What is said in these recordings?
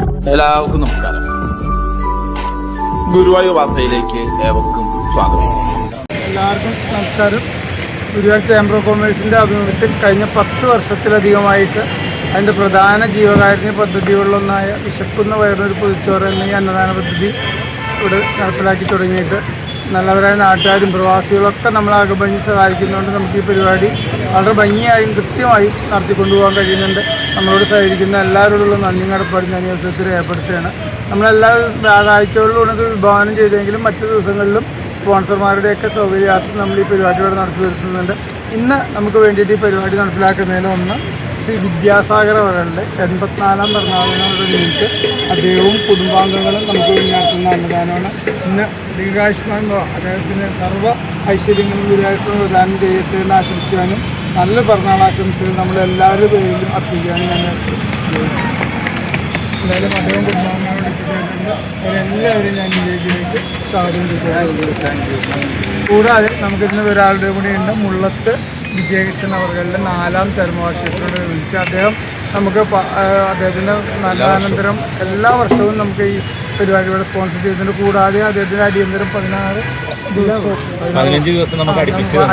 എല്ലാവർക്കും നമസ്കാരം. ഗുരുവായൂർ വാർത്തയിലേക്ക് ഏവർക്കും സ്വാഗതം. എല്ലാവർക്കും നമസ്കാരം. ഗുരുവായൂർ ചേംബർ ഓഫ് കൊമേഴ്സിന്റെ ആഭിമുഖ്യത്തിൽ കഴിഞ്ഞ പത്ത് വർഷത്തിലധികമായിട്ട് അതിന്റെ പ്രധാന ജീവകാരുണ്യ പദ്ധതികളിലൊന്നായ വിശക്കുന്ന വയറിനൊരു പൊതിച്ചോറ് എന്ന അന്നദാന പദ്ധതി ഇവിടെ നടപ്പിലാക്കി തുടങ്ങിയിട്ട് നല്ലവരായ നാട്ടുകാരും പ്രവാസികളൊക്കെ നമ്മളെ അകഭംഗി സഹായിക്കുന്നതുകൊണ്ട് നമുക്ക് ഈ പരിപാടി വളരെ ഭംഗിയായും കൃത്യമായും നടത്തിക്കൊണ്ടുപോകാൻ കഴിയുന്നുണ്ട്. നമ്മളോട് സഹകരിക്കുന്ന എല്ലാവരോടുള്ള നന്ദി കടപ്പാട് ഞാൻ ഈ അവസരത്തിൽ രേഖപ്പെടുത്തുകയാണ്. നമ്മളെല്ലാ വ്യാഴാഴ്ചകളിലും ഇത് വിഭാവനം ചെയ്തെങ്കിലും മറ്റു ദിവസങ്ങളിലും സ്പോൺസർമാരുടെയൊക്കെ സൗകര്യാർത്ഥം നമ്മൾ ഈ പരിപാടി ഇവിടെ നടത്തി വരുത്തുന്നുണ്ട്. ഇന്ന് നമുക്ക് വേണ്ടിയിട്ട് ഈ പരിപാടി നടപ്പിലാക്കുന്നതിന് ഒന്ന് ശ്രീ വിദ്യാസാഗർ അവരുടെ എൺപത്തിനാലാം പിറന്നാളിനോടനുബന്ധിച്ച് അദ്ദേഹവും കുടുംബാംഗങ്ങളും നമുക്ക് വേണ്ടി അന്നദാനമാണ് ഇന്ന് ദീർഘായുഷ്മാൻ അദ്ദേഹത്തിന് സർവ ഐശ്വര്യങ്ങളും ഗുരുവായിട്ട് ദാനം ചെയ്യട്ടെ എന്ന് ആശംസിക്കാനും നല്ല പിറന്നാൾ ആശംസകൾ നമ്മളെല്ലാവരും പേരിലും അർപ്പിക്കാനും ഞാൻ. എന്തായാലും അദ്ദേഹം കുടുംബാംഗങ്ങളോട് ഞാൻ ഇതിലേക്ക് സ്വാഗതം ചെയ്യുന്നു കൂടാതെ നമുക്കിന്ന് ഒരാളുടെ കൂടെ ഉണ്ട് മുള്ളത്ത് വിജയകൃഷ്ണൻ അവരുടെ നാലാം ചരമവാർഷികത്തോട് വിളിച്ച് അദ്ദേഹം നമുക്ക് അദ്ദേഹത്തിന്റെ മരണാനന്തരം എല്ലാ വർഷവും. നമുക്ക് ഈ പരിപാടിയുടെ സ്പോൺസർ ചെയ്തിട്ടുണ്ട് കൂടാതെ അദ്ദേഹത്തിന്റെ അടിയന്തരം പതിനാറ് പതിനഞ്ച് ദിവസം നമുക്ക്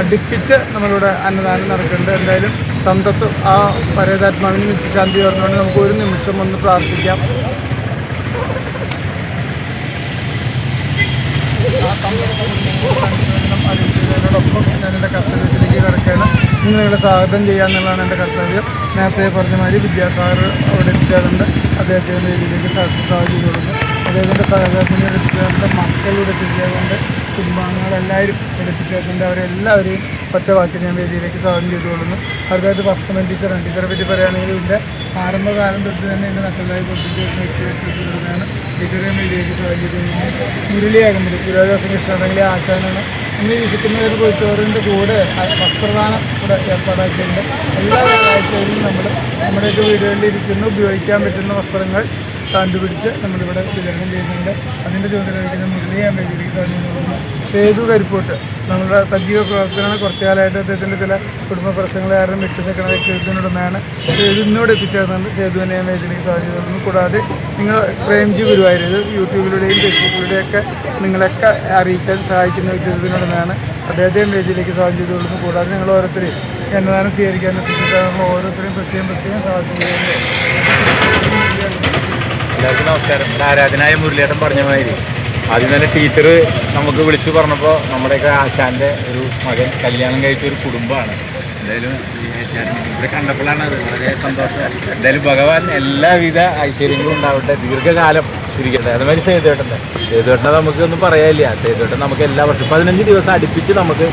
അടുപ്പിച്ച് നമ്മളിവിടെ അന്നദാനം നടക്കുന്നുണ്ട്. എന്തായാലും സ്വന്തത്ത് ആ പരേതാത്മാവിന് നിത്യശാന്തി പറഞ്ഞുകൊണ്ട് നമുക്ക് ഒരു നിമിഷം ഒന്ന് പ്രാർത്ഥിക്കാം. ആ അറിയിച്ചതിനോടൊപ്പം ഞാൻ എന്റെ കർത്തവ്യത്തിലേക്ക് കിടക്കുകയാണ്. നിങ്ങളെ സ്വാഗതം ചെയ്യുക എന്നുള്ളതാണ് എന്റെ കർത്തവ്യം. നേരത്തെ പറഞ്ഞ മാതിരി വിദ്യാസാഗർ അവിടെ എത്തിക്കാറുണ്ട്. അദ്ദേഹത്തിന്റെ രീതിയിലേക്ക് സ്വാഗതം കൊടുക്കും അദ്ദേഹത്തിന്റെ സഹകരണത്തിന് എടുത്തുകൊണ്ട് മക്കളുടെ എത്തിച്ചേർന്നുണ്ട് കുടുംബാംഗങ്ങളെല്ലാവരും എടുപ്പിച്ചേർന്നുണ്ട് അവരെല്ലാവരെയും ഒറ്റ വാക്കിൽ ഞാൻ വേദിയിലേക്ക് സ്വാഗതം ചെയ്തു കൊള്ളുന്നു അടുത്തായിട്ട് ഫസ്റ്റ് ടീച്ചറാണ് ടീച്ചറെ പറ്റി പറയുകയാണെങ്കിൽ ഇതിന്റെ ആരംഭകാലം തൊട്ട് തന്നെ എന്റെ നഷ്ടമായി കൊടുത്തിട്ട് വ്യക്തിയാണ് ടീച്ചറെ വേദിയിലേക്ക് സ്വാഗതം ചെയ്തു മുരളിയാകുമ്പോൾ ഗുരുവായൂർ കൃഷ്ണനെങ്കിൽ ആശാനാണ്. ഇന്ന് വിശക്കുന്ന ഒരു കൊച്ചോറിന്റെ കൂടെ വസ്ത്രദാനം ഇവിടെ ഏർപ്പാടാക്കിയിട്ടുണ്ട്. എല്ലാ വ്യാഴാഴ്ചയിലും നമ്മൾ നമ്മുടെയൊക്കെ വീടുകളിൽ ഇരിക്കുന്ന ഉപയോഗിക്കാൻ പറ്റുന്ന വസ്ത്രങ്ങൾ. കണ്ടുപിടിച്ച് നമ്മളിവിടെ വിതരണം ചെയ്യുന്നുണ്ട്. അതിന്റെ ചുമതല മുരളി ഞാൻ വേദിയിലേക്ക് സ്വാഗതം സേതു കരിപ്പോട്ട്. നമ്മുടെ സജീവ പ്രവർത്തനമാണ് കുറച്ചു കാലമായിട്ട് അദ്ദേഹത്തിന്റെ ചില കുടുംബ പ്രശ്നങ്ങൾ കാരണം വിട്ടു നിൽക്കുന്ന വ്യക്തിത്വത്തിനുടമയാണ് സേതു ഇന്നോട് എത്തിച്ചേർന്നുണ്ട് സേതുവിനെ ഞാൻ സാധ്യതയുള്ളൂ കൂടാതെ നിങ്ങൾ പ്രേംജി ഗുരുവായൂർ ഇത് യൂട്യൂബിലൂടെയും ഫേസ്ബുക്കിലൂടെയൊക്കെ നിങ്ങളൊക്കെ അറിയിക്കാൻ സഹായിക്കുന്ന വ്യക്തിത്വത്തിനുടമയാണ് അദ്ദേഹത്തെയും വേദിയിലേക്ക് സാധ്യതയുള്ളൂ കൂടാതെ നിങ്ങൾ ഓരോരുത്തരെയും എന്നതാണ് സ്വീകരിക്കാൻ ഓരോരുത്തരെയും പ്രത്യേകം പ്രത്യേകം ചെയ്യുന്നു എല്ലാവർക്കും നമസ്കാരം ആരാധനായ മുരളിയേട്ടൻ പറഞ്ഞ മാതിരി. ആദ്യം തന്നെ ടീച്ചർ നമുക്ക് വിളിച്ചു പറഞ്ഞപ്പോൾ നമ്മുടെയൊക്കെ ആശാന്റെ ഒരു മകൻ കല്യാണം കഴിച്ച ഒരു കുടുംബമാണ്. എന്തായാലും കണ്ടപ്പോഴാണ് വളരെ സന്തോഷം. എന്തായാലും ഭഗവാൻ എല്ലാവിധ ഐശ്വര്യങ്ങളും ഉണ്ടാവട്ടെ. ദീർഘകാലം ഇരിക്കട്ടെ. അതുമാതിരി സേതുവേട്ടന്റെ. സേതുവേട്ടനെ നമുക്ക് ഒന്നും പറയാനില്ല. സേതുവേട്ടൻ നമുക്ക് എല്ലാ വർഷവും പതിനഞ്ച് ദിവസം അടുപ്പിച്ച് നമുക്ക്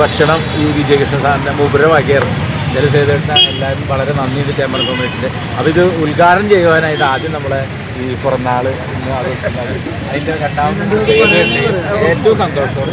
ഭക്ഷണം ഈ വിജയകൃഷ്ണ സാറിന്റെ മുപുരമാക്കിയായിരുന്നു. എന്തായാലും സേതുവേട്ടൻ എല്ലാവരും വളരെ നന്ദിയുണ്ട് ചേമ്പർ കോമേഴ്സിന്റെ അപ്പോൾ ഇത് ഉദ്ഘാടനം ചെയ്യുവാനായിട്ട് ആദ്യം നമ്മളെ ഈ പിറന്നാൾ ഇന്ന് ആഘോഷിക്കുന്നത് അതിന്റെ രണ്ടാമത് ഏറ്റവും സന്തോഷത്തോടെ